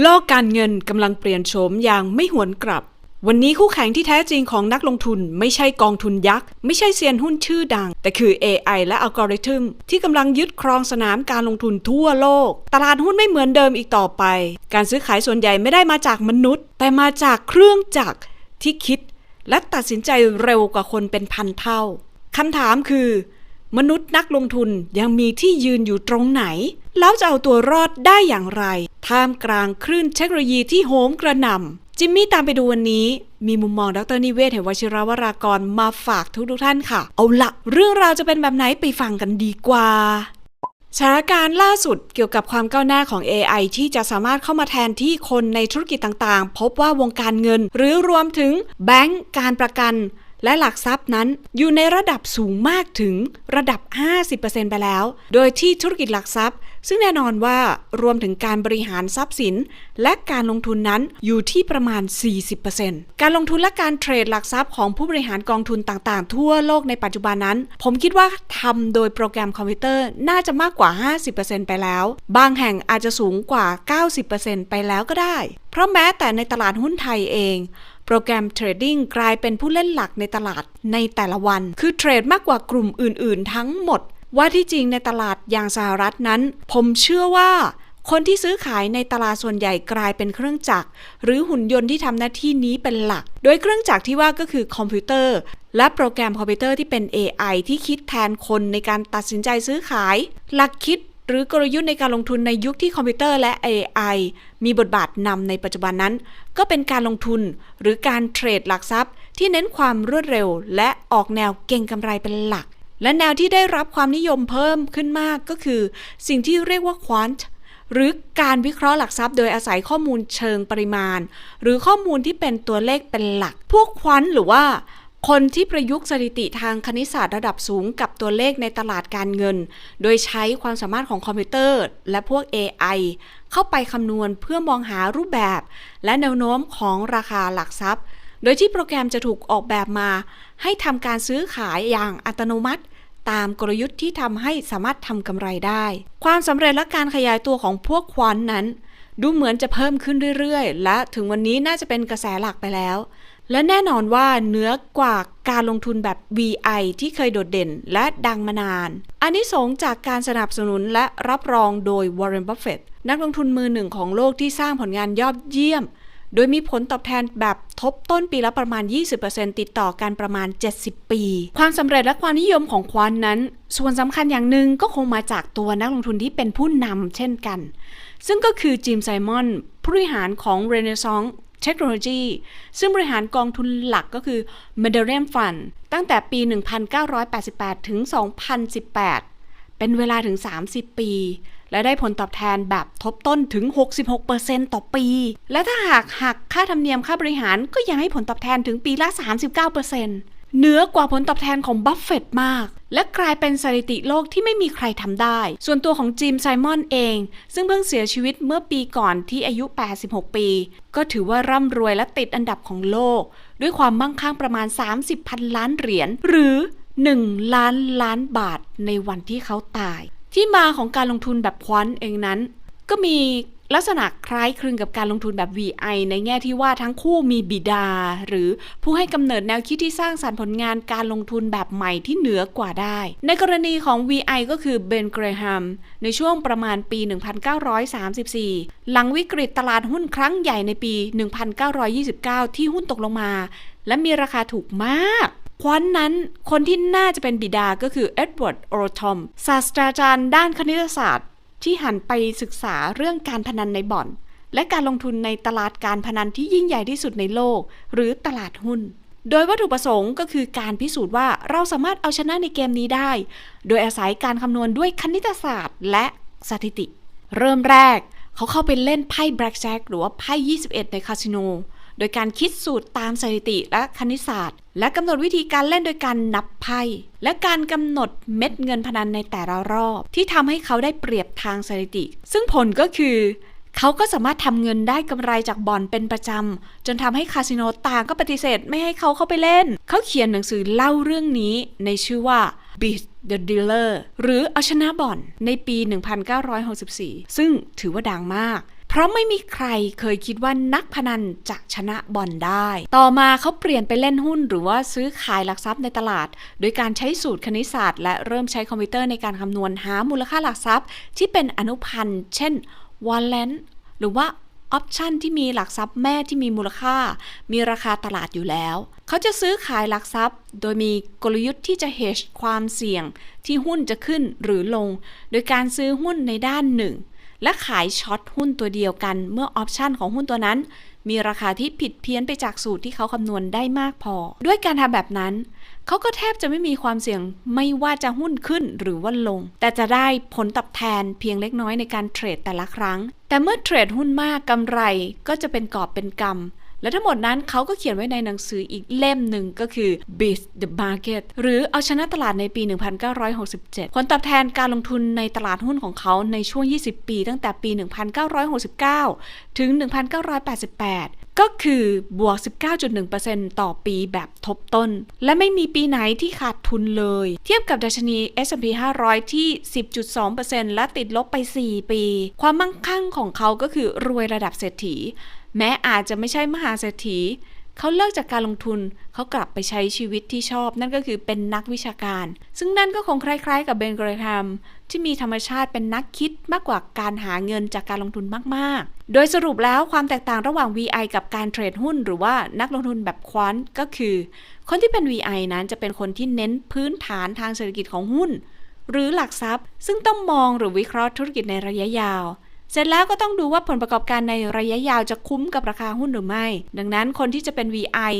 โลกการเงินกำลังเปลี่ยนโฉมอย่างไม่หวนกลับ วันนี้คู่แข่งที่แท้จริงของนักลงทุน ไม่ใช่กองทุนยักษ์ ไม่ใช่เซียนหุ้นชื่อดัง แต่คือ AI และอัลกอริทึมที่กำลังยึดครองสนามการลงทุนทั่วโลก ตลาดหุ้นไม่เหมือนเดิมอีกต่อไป การซื้อขายส่วนใหญ่ไม่ได้มาจากมนุษย์ แต่มาจากเครื่องจักรที่คิด และตัดสินใจเร็วกว่าคนเป็นพันเท่าคำถามคือ มนุษย์นักลงทุนยังมีที่ยืนอยู่ตรงไหน แล้วจะเอาตัวรอดได้อย่างไร ท่ามกลางคลื่นเทคโนโลยีที่โหมกระหน่ำจิมมี่ตามไปดูวันนี้ มีมุมมองดรนิเวศ เหวชิรวรากรมาฝากทุกทุกท่านค่ะ เอาละเรื่องราวจะเป็นแบบไหนไปฟังกันดีกว่าสถานการณ์ล่าสุดเกี่ยวกับความก้าวหน้าของ AI ที่จะสามารถเข้ามาแทนที่คนในธุรกิจต่างๆ พบว่าวงการเงิน หรือรวมถึงแบงก์การประกัน และหลักทรัพย์นั้นอยู่ในระดับสูงมากถึงระดับ 50%ไปแล้ว โดยที่ธุรกิจหลักทรัพย์ ซึ่งแน่นอนว่ารวมถึงการบริหารทรัพย์สิน และการลงทุนนั้นอยู่ที่ประมาณ 40%การลงทุนและการเทรดหลักทรัพย์ของผู้บริหารกองทุนต่างๆ ทั่วโลกในปัจจุบันนั้น ผมคิดว่าทำโดยโปรแกรมคอมพิวเตอร์น่าจะมากกว่า 50%ไปแล้ว บางแห่งอาจจะสูงกว่า 90%ไปแล้วก็ได้ เพราะแม้แต่ในตลาดหุ้นไทยเอง รแกรมเทรดดิ้งกลายเป็นผู้เล่นหลักในตลาดในแต่ละวัน คือเทรดมากกว่ากลุ่มอื่น ๆ ทั้งหมด ว่าที่จริงในตลาดอย่างสหรัฐนั้น ผมเชื่อว่าคนที่ซื้อขายในตลาดส่วนใหญ่กลายเป็นเครื่องจักร หรือหุ่นยนต์ที่ทำหน้าที่นี้เป็นหลัก โดยเครื่องจักรที่ว่าก็คือคอมพิวเตอร์ และโปรแกรมคอมพิวเตอร์ที่เป็น AI ที่คิดแทนคนในการตัดสินใจซื้อขาย หลักคิด รือกลยุทธ์ในการลงทุนในยุคที่คอมพิวเตอร์และ AI มีบทบาทนำในปัจจุบันนั้น ก็เป็นการลงทุนหรือการเทรดหลักทรัพย์ ที่เน้นความรวดเร็ว และออกแนวเก่งกำไรเป็นหลัก และแนวที่ได้รับความนิยมเพิ่มขึ้นมากก็คือ สิ่งที่เรียกว่าควอนต์หรือการวิเคราะห์หลักทรัพย์โดยอาศัยข้อมูลเชิงปริมาณ หรือข้อมูลที่เป็นตัวเลขเป็นหลัก พวกควอนต์หรือว่า คนที่ประยุกต์สถิติทางคณิตศาสตร์ระดับสูงกับตัวเลขในตลาดการเงิน โดยใช้ความสามารถของคอมพิวเตอร์ และพวก AI เข้าไปคำนวณเพื่อมองหารูปแบบ และแนวโน้มของราคาหลักทรัพย์ โดยที่โปรแกรมจะถูกออกแบบมา ให้ทำการซื้อขายอย่างอัตโนมัติ ตามกลยุทธ์ที่ทำให้สามารถทำกำไรได้ ความสำเร็จและการขยายตัวของพวกควอนนั้น ดูเหมือนจะเพิ่มขึ้นเรื่อยๆ และถึงวันนี้น่าจะเป็นกระแสหลักไปแล้ว และแน่นอนว่าเหนือกว่าการลงทุนแบบ VI ที่เคยโดดเด่นและดังมานานอันนี้สงจากการสนับสนุนและรับรองโดย Warren Buffett นักลงทุนมือหนึ่งของโลกที่สร้างผลงานยอดเยี่ยม โดยมีผลตอบแทนแบบทบต้นปีละประมาณ 20%ติดต่อกันประมาณ 70 ปี ความสำเร็จและความนิยมของควอนนั้น ส่วนสำคัญอย่างหนึ่งก็คงมาจากตัวนักลงทุนที่เป็นผู้นำเช่นกัน ซึ่งก็คือจิมไซมอนผู้บริหารของ Renaissance เทคโนโลยี ซึ่งบริหารกองทุนหลักก็คือ m e d e r i a m Fund ตั้งแต่ปี 1988 ถึง 2018 เป็นเวลาถึง 30 ปี และได้ผลตอบแทนแบบทบต้นถึง 66%ต่อปี และถ้าหากหักค่าธรรมเนียมค่าบริหารก็ยังให้ผลตอบแทนถึงปีละ 39% เหนือกว่าผลตอบแทนของบัฟเฟตมาก และกลายเป็นสถิติโลกที่ไม่มีใครทำได้ ส่วนตัวของจิมไซมอนเอง ซึ่งเพิ่งเสียชีวิตเมื่อปีก่อนที่อายุ 86 ปี ก็ถือว่าร่ำรวยและติดอันดับของโลก ด้วยความมั่งคั่งประมาณ 30พันล้านเหรียญหรือ 1 ล้านล้านบาทในวันที่เขาตาย ที่มาของการลงทุนแบบควอนต์เองนั้น ก็มี ลักษณะคล้ายคลึงกับการลงทุนแบบ VI ในแง่ที่ว่าทั้งคู่มีบิดา หรือผู้ให้กำเนิดแนวคิดที่สร้างสรรค์ผลงานการลงทุนแบบใหม่ที่เหนือกว่าได้ ในกรณีของ VI ก็คือเบนเกรแฮมในช่วงประมาณปี 1934 หลังวิกฤตตลาดหุ้นครั้งใหญ่ในปี 1929 ที่หุ้นตกลงมา และมีราคาถูกมากควันนั้นคนที่น่าจะเป็นบิดาก็คือเอ็ดเวิร์ดโอโรทอมศาสตราจารย์ด้านคณิตศาสตร์ ที่หันไปศึกษาเรื่องการพนันในบ่อน และการลงทุนในตลาดการพนันที่ยิ่งใหญ่ที่สุดในโลก หรือตลาดหุ้น โดยวัตถุประสงค์ก็คือการพิสูจน์ว่าเราสามารถเอาชนะในเกมนี้ได้ โดยอาศัยการคำนวณด้วยคณิตศาสตร์ และสถิติ เริ่มแรกเขาเข้าไปเล่นไพ่แบล็กแจ็คหรือว่าไพ่ 21 ในคาสิโน โดยการคิดสูตรตามสถิติและคณิตศาสตร์ และกำหนดวิธีการเล่นโดยการนับไพ่และการกำหนดเม็ดเงินพนันในแต่ละรอบ ที่ทำให้เขาได้เปรียบทางสถิติ ซึ่งผลก็คือ เขาก็สามารถทำเงินได้กำไรจากบ่อนเป็นประจำจนทำให้คาสิโนต่างก็ปฏิเสธไม่ให้เขาเข้าไปเล่น เขาเขียนหนังสือเล่าเรื่องนี้ในชื่อว่า Beat the Dealer หรือเอาชนะบ่อนในปี 1964 ซึ่งถือว่าดังมาก เพราะไม่มีใครเคยคิดว่านักพนันจะชนะบอลได้ ต่อมาเขาเปลี่ยนไปเล่นหุ้น หรือว่าซื้อขายหลักทรัพย์ในตลาด โดยการใช้สูตรคณิตศาสตร์ และเริ่มใช้คอมพิวเตอร์ในการคำนวณหามูลค่าหลักทรัพย์ ที่เป็นอนุพันธ์ เช่นวอลเลนหรือว่าออปชันที่มีหลักทรัพย์แม่ที่มีมูลค่า มีราคาตลาดอยู่แล้ว เขาจะซื้อขายหลักทรัพย์ โดยมีกลยุทธ์ที่จะ hedge ความเสี่ยง ที่หุ้นจะขึ้นหรือลง โดยการซื้อหุ้นในด้านหนึ่ง และขายช็อตหุ้นตัวเดียวกันเมื่อออปชันของหุ้นตัวนั้น มีราคาที่ผิดเพี้ยนไปจากสูตรที่เขาคำนวณได้มากพอ ด้วยการทำแบบนั้น เขาก็แทบจะไม่มีความเสี่ยงไม่ว่าจะหุ้นขึ้นหรือว่าลง แต่จะได้ผลตอบแทนเพียงเล็กน้อยในการเทรดแต่ละครั้ง แต่เมื่อเทรดหุ้นมากกำไรก็จะเป็นกอบเป็นกำ และทั้งหมดนั้นเขาก็เขียนไว้ในหนังสืออีกเล่มหนึ่งก็คือ Beat the Market หรือเอาชนะตลาดในปี 1967 ผลตอบแทนการลงทุนในตลาดหุ้นของเขาในช่วง 20 ปีตั้งแต่ปี 1969 ถึง 1988ก็คือบวก 19.1%ต่อปีแบบทบต้น และไม่มีปีไหนที่ขาดทุนเลย เทียบกับดัชนี S&P 500 ที่ 10.2%และติดลบไป 4 ปี ความมั่งคั่งของเขาก็คือรวยระดับเศรษฐี แม้อาจจะไม่ใช่มหาเศรษฐีเขาเลิกจากการลงทุน เขากลับไปใช้ชีวิตที่ชอบ นั่นก็คือเป็นนักวิชาการ ซึ่งนั่นก็คงคล้ายๆ กับเบนเกรแฮมที่มีธรรมชาติเป็นนักคิดมากกว่าการหาเงินจากการลงทุนมากๆ โดยสรุปแล้วความแตกต่างระหว่าง VI กับการเทรดหุ้น หรือว่านักลงทุนแบบควอนก็คือ คนที่เป็น VI นั้นจะเป็นคนที่เน้นพื้นฐานทางเศรษฐกิจของหุ้น หรือหลักทรัพย์ ซึ่งต้องมองหรือวิเคราะห์ธุรกิจในระยะยาว เสร็จแล้วก็ต้องดูว่าผลประกอบการในระยะยาวจะคุ้มกับราคาหุ้นหรือไม่ ดังนั้นคนที่จะเป็น VI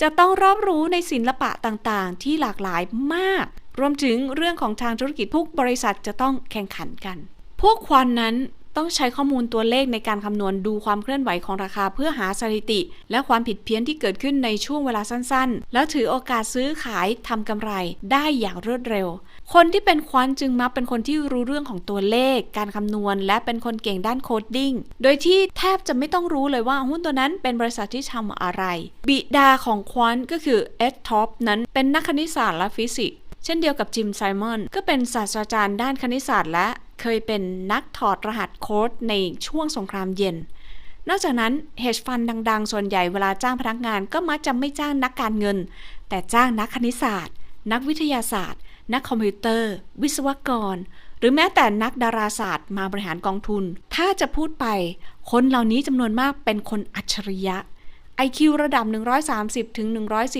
จะต้องรอบรู้ในศิลปะต่างๆ ที่หลากหลายมาก รวมถึงเรื่องของทางธุรกิจทุกบริษัทจะต้องแข่งขันกัน พวกควันนั้น ต้องใช้ข้อมูลตัวเลขในการคำนวณดูความเคลื่อนไหวของราคาเพื่อหาสถิติ และความผิดเพี้ยนที่เกิดขึ้นในช่วงเวลาสั้นๆ แล้วถือโอกาสซื้อขายทำกำไรได้อย่างรวดเร็ว คนที่เป็นควอนจึงมักเป็นคนที่รู้เรื่องของตัวเลข การคำนวณ และเป็นคนเก่งด้านโคดดิ้ง โดยที่แทบจะไม่ต้องรู้เลยว่าหุ้นตัวนั้นเป็นบริษัทที่ทำอะไร บิดาของควอนก็คือเอ็ดท็อปนั้นเป็นนักคณิตศาสตร์และฟิสิกส์เช่นเดียวกับจิมไซมอนก็เป็นศาสตราจารย์ด้านคณิตศาสตร์และ เคยเป็นนักถอดรหัสโค้ดในช่วงสงครามเย็น นอกจากนั้น hedge fund ดัง ๆ ส่วนใหญ่เวลาจ้างพนักงานก็มักจะไม่จ้างนักการเงิน แต่จ้างนักคณิตศาสตร์ นักวิทยาศาสตร์ นักคอมพิวเตอร์ วิศวกร หรือแม้แต่นักดาราศาสตร์มาบริหารกองทุน ถ้าจะพูดไป คนเหล่านี้จำนวนมากเป็นคนอัจฉริยะ IQ ระดับ 130ถึง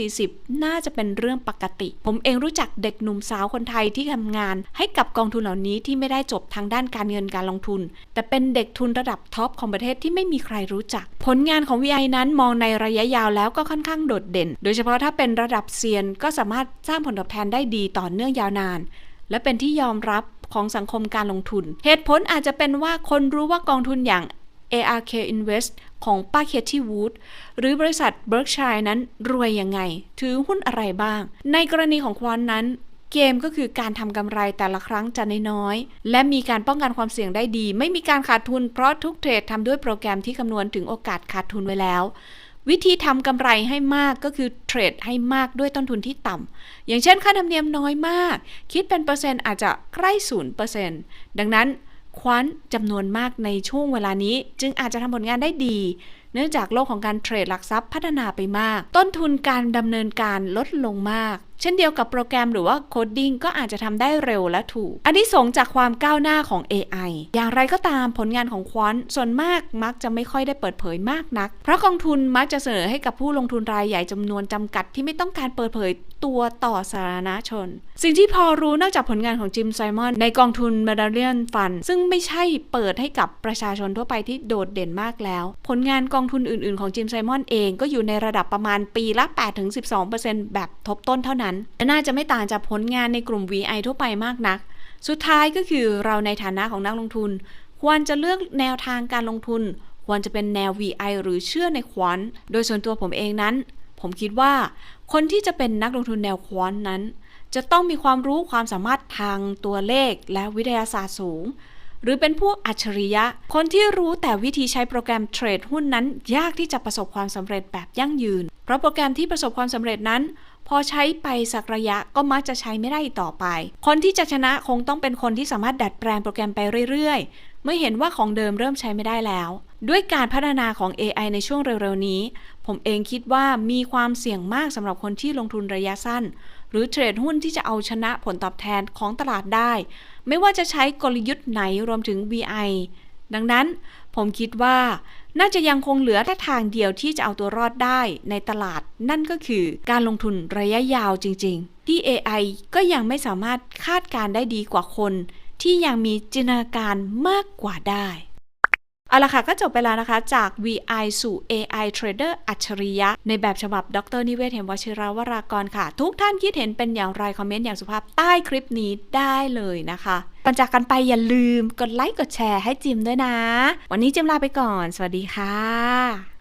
140 น่าจะเป็นเรื่องปกติ ผมเองรู้จักเด็กหนุ่มสาวคนไทยที่ทำงาน ให้กับกองทุนเหล่านี้ที่ไม่ได้จบทางด้านการเงินการลงทุน แต่เป็นเด็กทุนระดับท็อปของประเทศที่ไม่มีใครรู้จัก ผลงานของ VI นั้นมองในระยะยาวแล้วก็ค่อนข้างโดดเด่น โดยเฉพาะถ้าเป็นระดับเซียนก็สามารถสร้างผลตอบแทนได้ดีต่อเนื่องยาวนาน และเป็นที่ยอมรับของสังคมการลงทุน เหตุผลอาจจะเป็นว่าคนรู้ว่ากองทุนอย่าง ARK Invest ของป้าเคที่วูดหรือบริษัท Berkshire นั้นรวยยังไง ถือหุ้นอะไรบ้าง ในกรณีของควอนนั้น เกมก็คือการทำกำไรแต่ละครั้งจะน้อยๆ และมีการป้องกันความเสี่ยงได้ดี ไม่มีการขาดทุนเพราะทุกเทรดทำด้วยโปรแกรมที่คำนวณถึงโอกาสขาดทุนไว้แล้ววิธีทำกำไรให้มากก็คือเทรดให้มากด้วยต้นทุนที่ต่ำ อย่างเช่นค่าธรรมเนียมน้อยมาก คิดเป็นเปอร์เซ็นต์อาจจะใกล้ศูนย์เปอร์เซ็นต์ดังนั้น คว้นจำนวนมากในช่วงเวลานี้ จึงอาจจะทำผลงานได้ดี เนื่องจากโลกของการเทรดหลักทรัพย์พัฒนาไปมาก ต้นทุนการดำเนินการลดลงมาก เช่นเดียวกับโปรแกรมหรือว่าโคดดิ้งก็อาจจะทำได้เร็วและถูก อันที่สงจากความก้าวหน้าของ AI อย่างไรก็ตามผลงานของควอนส่วนมากมักจะไม่ค่อยได้เปิดเผยมากนัก เพราะกองทุนมักจะเสนอให้กับผู้ลงทุนรายใหญ่จำนวนจำกัดที่ไม่ต้องการเปิดเผยตัวต่อสาธารณชน สิ่งที่พอรู้นอกจากผลงานของจิมไซมอนในกองทุน m e d a l l i o n Fund ซึ่งไม่ใช่เปิดให้กับประชาชนทั่วไปที่โดดเด่นมากแล้ว ผลงานกองทุนอื่นๆ ของจิมไซมอนเองก็อยู่ในระดับประมาณปีละ 8-12%แบบทบต้นเท่านั้นและน่าจะไม่ต่างจากผลงานในกลุ่ม VI ทั่วไปมากนัก สุดท้ายก็คือเราในฐานะของนักลงทุน ควรจะเลือกแนวทางการลงทุน ควรจะเป็นแนว VI หรือเชื่อในควอนโดยส่วนตัวผมเองนั้น ผมคิดว่าคนที่จะเป็นนักลงทุนแนวควอนนั้น จะต้องมีความรู้ความสามารถทางตัวเลขและวิทยาศาสตร์สูง หรือเป็นพวกอัจฉริยะ คนที่รู้แต่วิธีใช้โปรแกรมเทรดหุ้นนั้น ยากที่จะประสบความสำเร็จแบบยั่งยืน เพราะโปรแกรมที่ประสบความสำเร็จนั้น พอใช้ไปสักระยะก็มักจะใช้ไม่ได้ต่อไป คนที่จะชนะคงต้องเป็นคนที่สามารถดัดแปลงโปรแกรมไปเรื่อยๆ เมื่อเห็นว่าของเดิมเริ่มใช้ไม่ได้แล้ว ด้วยการพัฒนาของ AI ในช่วงเร็วๆนี้ ผมเองคิดว่ามีความเสี่ยงมากสำหรับคนที่ลงทุนระยะสั้น หรือเทรดหุ้นที่จะเอาชนะผลตอบแทนของตลาดได้ ไม่ว่าจะใช้กลยุทธ์ไหนรวมถึง VI ดังนั้นผมคิดว่าน่าจะยังคงเหลือแต่ทางเดียวที่จะเอาตัวรอดได้ในตลาด นั่นก็คือการลงทุนระยะยาวจริง ๆ ที่ AI ก็ยังไม่สามารถคาดการได้ดีกว่าคน ที่ยังมีจินตนาการมากกว่าได้ เอาละค่ะ ก็จบไปแล้วนะคะ จาก VI สู่ AI Trader อัจฉริยะ ในแบบฉบับดรนิเวศเหมวชิราวรากรค่ะ ทุกท่านคิดเห็นเป็นอย่างไร คอมเมนต์อย่างสุภาพใต้คลิปนี้ได้เลยนะคะก่อนจากกันไปอย่าลืมกดไลค์กดแชร์ให้จิมด้วยนะ วันนี้จิมลาไปก่อน สวัสดีค่ะ